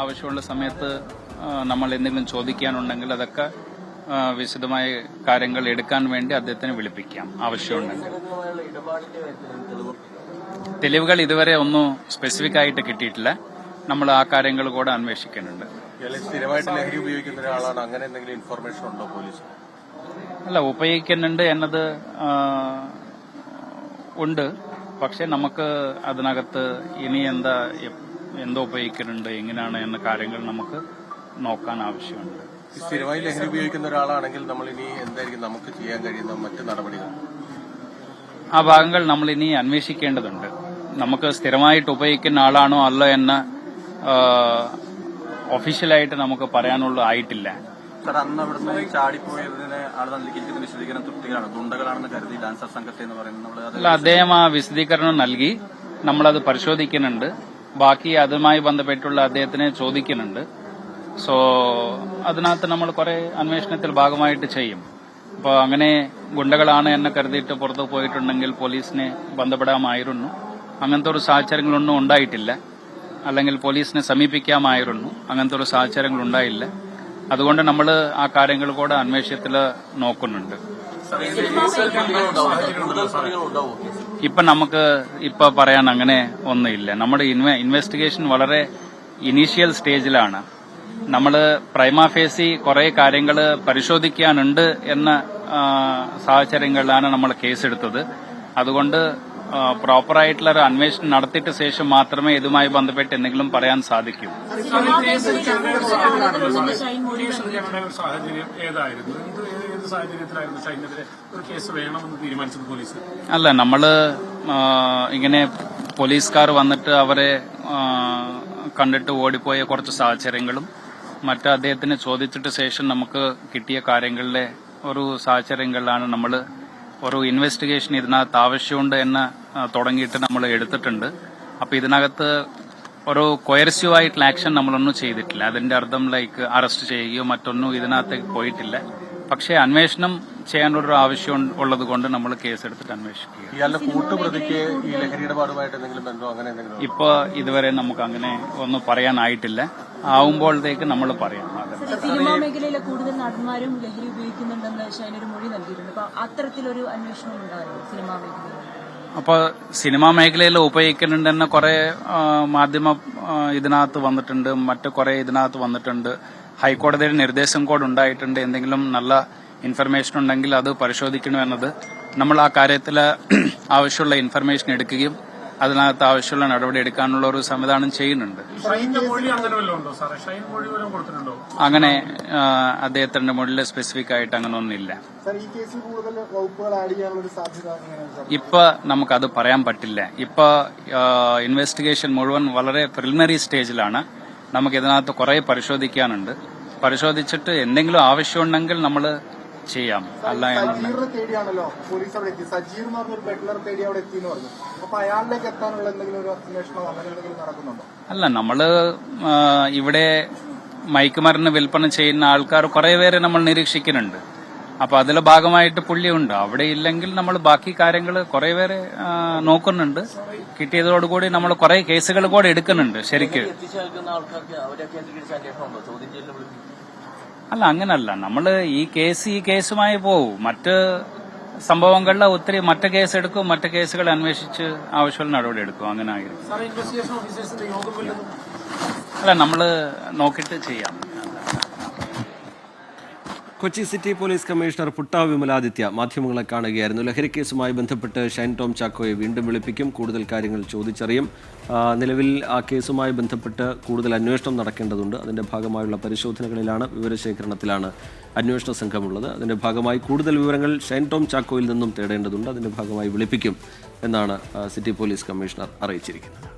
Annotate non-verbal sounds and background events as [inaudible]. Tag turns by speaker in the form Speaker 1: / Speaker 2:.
Speaker 1: ആവശ്യമുള്ള സമയത്ത് നമ്മൾ എന്തെങ്കിലും ചോദിക്കാനുണ്ടെങ്കിൽ അതൊക്കെ വിശദമായ കാര്യങ്ങൾ എടുക്കാൻ വേണ്ടി അദ്ദേഹത്തിന് വിളിപ്പിക്കാം ആവശ്യമുണ്ടെങ്കിൽ. തെളിവുകൾ ഇതുവരെ ഒന്നും സ്പെസിഫിക് ആയിട്ട് കിട്ടിയിട്ടില്ല. നമ്മൾ ആ കാര്യങ്ങൾ കൂടെ അന്വേഷിക്കുന്നുണ്ട്.
Speaker 2: ഇയാൾ സ്ഥിരമായിട്ട് ലഹരി ഉപയോഗിക്കുന്ന ഒരാളാണ്. അങ്ങനെ എന്തെങ്കിലും ഇൻഫർമേഷൻ ഉണ്ടോ പോലീസ്
Speaker 1: അല്ല ഉപയോഗിക്കുന്നുണ്ട് എന്നത് ഉണ്ട്. പക്ഷെ നമുക്ക് അതിനകത്ത് ഇനി എന്താ എന്തോ ഉപയോഗിക്കുന്നുണ്ട് എങ്ങനെയാണ് എന്ന കാര്യങ്ങൾ നമുക്ക് നോക്കാൻ ആവശ്യമുണ്ട്.
Speaker 2: സ്ഥിരമായി ലഹരി ഉപയോഗിക്കുന്ന ഒരാളാണെങ്കിൽ നമ്മൾ ഇനി എന്തായിരിക്കും നമുക്ക് ചെയ്യാൻ കഴിയുന്ന മറ്റ് നടപടികൾ?
Speaker 1: ആ ഭാഗങ്ങൾ നമ്മൾ ഇനി അന്വേഷിക്കേണ്ടതുണ്ട്. നമുക്ക് സ്ഥിരമായിട്ട് ഉപയോഗിക്കുന്ന ആളാണോ അല്ലോ എന്ന് ഒഫീഷ്യലായിട്ട് നമുക്ക് പറയാനുള്ള ആയിട്ടില്ല.
Speaker 3: സാർ അന്ന് അവിടുന്ന് ചാടിപ്പോയതിന് ആൾ നൽകിയിരിക്കുന്ന വിശദീകരണം തൃപ്തികരാണ് ഗുണ്ടകളാണെന്ന് കരുതി ഡാൻസർ സംഘത്തെ എന്ന് പറയുന്നത് നമ്മൾ
Speaker 1: അല്ല അദ്ദേഹം ആ വിശദീകരണം നൽകി. നമ്മളത് പരിശോധിക്കുന്നുണ്ട്. ബാക്കി അതുമായി ബന്ധപ്പെട്ടുള്ള അദ്ദേഹത്തിനെ ചോദിക്കുന്നുണ്ട്. സോ അതിനകത്ത് നമ്മൾ കുറെ അന്വേഷണത്തിൽ ഭാഗമായിട്ട് ചെയ്യും. അപ്പോൾ അങ്ങനെ ഗുണ്ടകളാണ് എന്നെ കരുതിയിട്ട് പുറത്തു പോയിട്ടുണ്ടെങ്കിൽ പോലീസിനെ ബന്ധപ്പെടാമായിരുന്നു. അങ്ങനത്തെ ഒരു സാഹചര്യങ്ങളൊന്നും ഉണ്ടായിട്ടില്ല. അല്ലെങ്കിൽ പോലീസിനെ സമീപിക്കാമായിരുന്നു. അങ്ങനത്തെ ഒരു സാഹചര്യങ്ങൾ ഉണ്ടായില്ല. അതുകൊണ്ട് നമ്മൾ ആ കാര്യങ്ങൾ കൂടെ അന്വേഷണത്തിൽ നോക്കുന്നുണ്ട്. ഇപ്പൊ നമുക്ക് ഇപ്പൊ പറയാൻ അങ്ങനെ ഒന്നുമില്ല. നമ്മുടെ ഇൻവെസ്റ്റിഗേഷൻ വളരെ ഇനീഷ്യൽ സ്റ്റേജിലാണ് നമ്മൾ പ്രൈമാഫേസി കുറെ കാര്യങ്ങൾ പരിശോധിക്കാനുണ്ട് എന്ന സാഹചര്യങ്ങളിലാണ് നമ്മൾ കേസെടുത്തത്. അതുകൊണ്ട് പ്രോപ്പറായിട്ടുള്ള ഒരു അന്വേഷണം നടത്തിയിട്ട് ശേഷം മാത്രമേ ഇതുമായി ബന്ധപ്പെട്ട് എന്തെങ്കിലും പറയാൻ സാധിക്കൂ. അല്ല നമ്മൾ ഇങ്ങനെ പോലീസുകാർ വന്നിട്ട് അവരെ കണ്ടിട്ട് ഓടിപ്പോയ കുറച്ച് സാഹചര്യങ്ങളും മറ്റ് അദ്ദേഹത്തിനെ ചോദിച്ചിട്ട് ശേഷം നമുക്ക് കിട്ടിയ കാര്യങ്ങളിലെ ഒരു സാഹചര്യങ്ങളിലാണ് നമ്മൾ ഒരു ഇൻവെസ്റ്റിഗേഷൻ ഇതിനകത്ത് ആവശ്യമുണ്ട് എന്ന് തുടങ്ങിയിട്ട് നമ്മൾ എടുത്തിട്ടുണ്ട്. അപ്പോൾ ഇതിനകത്ത് ഒരു കൊയർസീവ് ആയിട്ടുള്ള ആക്ഷൻ നമ്മളൊന്നും ചെയ്തിട്ടില്ല. അതിന്റെ അർത്ഥം ലൈക്ക് അറസ്റ്റ് ചെയ്യുകയോ മറ്റൊന്നും ഇതിനകത്തേക്ക് പോയിട്ടില്ല. പക്ഷേ അന്വേഷണം ചെയ്യാനുള്ളൊരു ആവശ്യം ഉള്ളത് കൊണ്ട് നമ്മൾ കേസെടുത്തിട്ട് അന്വേഷിക്കുക.
Speaker 2: ഇയാളുടെ കൂട്ടുപ്രതിക്ക് ഈ ലഹരി ഇടപാടുമായിട്ട് എന്തെങ്കിലും ബന്ധം അങ്ങനെ എന്തെങ്കിലും
Speaker 1: ഇപ്പൊ ഇതുവരെ നമുക്ക് അങ്ങനെ ഒന്നും പറയാനായിട്ടില്ല. ആവുമ്പോഴത്തേക്ക് നമ്മൾ പറയാം.
Speaker 4: സിനിമാ മേഖലയിലെ കൂടുതൽ നടന്മാരും ലഹരി ഉപയോഗിക്കുന്നുണ്ടെന്ന് ഷൈനൊരു മൊഴി നൽകിയിട്ടുണ്ട്. അപ്പൊ അത്തരത്തിലൊരു അന്വേഷണം ഉണ്ടായിരുന്നു സിനിമാ മേഖലയിൽ?
Speaker 1: അപ്പോൾ സിനിമാ മേഖലയിൽ ഉപയോഗിക്കുന്നുണ്ടെന്ന് കുറെ മാധ്യമ ഇതിനകത്ത് വന്നിട്ടുണ്ട്. മറ്റു കുറെ ഇതിനകത്ത് വന്നിട്ടുണ്ട്. ഹൈക്കോടതിയുടെ നിർദ്ദേശം കൂടെ ഉണ്ടായിട്ടുണ്ട്. എന്തെങ്കിലും നല്ല ഇൻഫർമേഷൻ ഉണ്ടെങ്കിൽ അത് പരിശോധിക്കണമെന്നത് നമ്മൾ ആ കാര്യത്തിൽ [clears throat] ആവശ്യമുള്ള ഇൻഫർമേഷൻ എടുക്കുകയും അതിനകത്ത് ആവശ്യമുള്ള നടപടി എടുക്കാനുള്ള ഒരു സംവിധാനം ചെയ്യുന്നുണ്ട്.
Speaker 5: അങ്ങനെ
Speaker 1: അദ്ദേഹത്തിന്റെ മുകളിൽ സ്പെസിഫിക് ആയിട്ട് അങ്ങനെ
Speaker 6: സാർ
Speaker 1: ഇപ്പൊ നമുക്കത് പറയാൻ പറ്റില്ല. ഇപ്പൊ ഇൻവെസ്റ്റിഗേഷൻ മുഴുവൻ വളരെ പ്രിലിമിനറി സ്റ്റേജിലാണ് നമുക്ക് ഇതിനകത്ത് കുറെ പരിശോധിക്കാനുണ്ട്. പരിശോധിച്ചിട്ട് എന്തെങ്കിലും ആവശ്യമുണ്ടെങ്കിൽ നമ്മൾ ചെയ്യാം. അല്ല അല്ല നമ്മൾ ഇവിടെ മയക്കുമരുന്ന് വിൽപ്പന ചെയ്യുന്ന ആൾക്കാർ കുറെ പേരെ നമ്മൾ നിരീക്ഷിക്കുന്നുണ്ട്. അപ്പൊ അതിലെ ഭാഗമായിട്ട് പുള്ളിയുണ്ട്. അവിടെ ഇല്ലെങ്കിൽ നമ്മൾ ബാക്കി കാര്യങ്ങൾ കുറെ പേര് നോക്കുന്നുണ്ട്. കിട്ടിയതോടുകൂടി നമ്മൾ കുറെ കേസുകൾ കൂടെ എടുക്കുന്നുണ്ട് ശരിക്ക്. അല്ല അങ്ങനല്ല. നമ്മൾ ഈ കേസ് ഈ കേസുമായി പോവും. മറ്റ് സംഭവങ്ങളിൽ ഒത്തിരി മറ്റ് കേസ് എടുക്കും. മറ്റ് കേസുകൾ അന്വേഷിച്ച് ആവശ്യമുള്ള നടപടി എടുക്കും. അങ്ങനെ
Speaker 5: വല്ലതും
Speaker 1: അല്ല നമ്മൾ നോക്കിട്ട് ചെയ്യാം.
Speaker 7: Kochi city police commissioner Putta Vimaladitya മാധ്യമങ്ങളെ കാണുകയായിരുന്നു. ലഹരിക്കേസുമായി ബന്ധപ്പെട്ട് ഷൈൻ ടോം ചാക്കോയെ വീണ്ടും വിളിപ്പിക്കും കൂടുതൽ കാര്യങ്ങൾ ചോദിച്ചറിയും. നിലവിൽ ആ കേസുമായി ബന്ധപ്പെട്ട് കൂടുതൽ അന്വേഷണം നടക്കേണ്ടതുണ്ട്. അതിന്റെ ഭാഗമായുള്ള പരിശോധനകളിലാണ് വിവരശേഖരണത്തിലാണ് അന്വേഷണ സംഘമുള്ളത്. അതിന്റെ ഭാഗമായി കൂടുതൽ വിവരങ്ങൾ ഷൈൻ ടോം ചാക്കോയിൽ നിന്നും തേടേണ്ടതുണ്ട്. അതിന്റെ ഭാഗമായി വിളിപ്പിക്കും എന്നാണ് സിറ്റി പോലീസ് കമ്മീഷണർ അറിയിച്ചിരിക്കുന്നത്.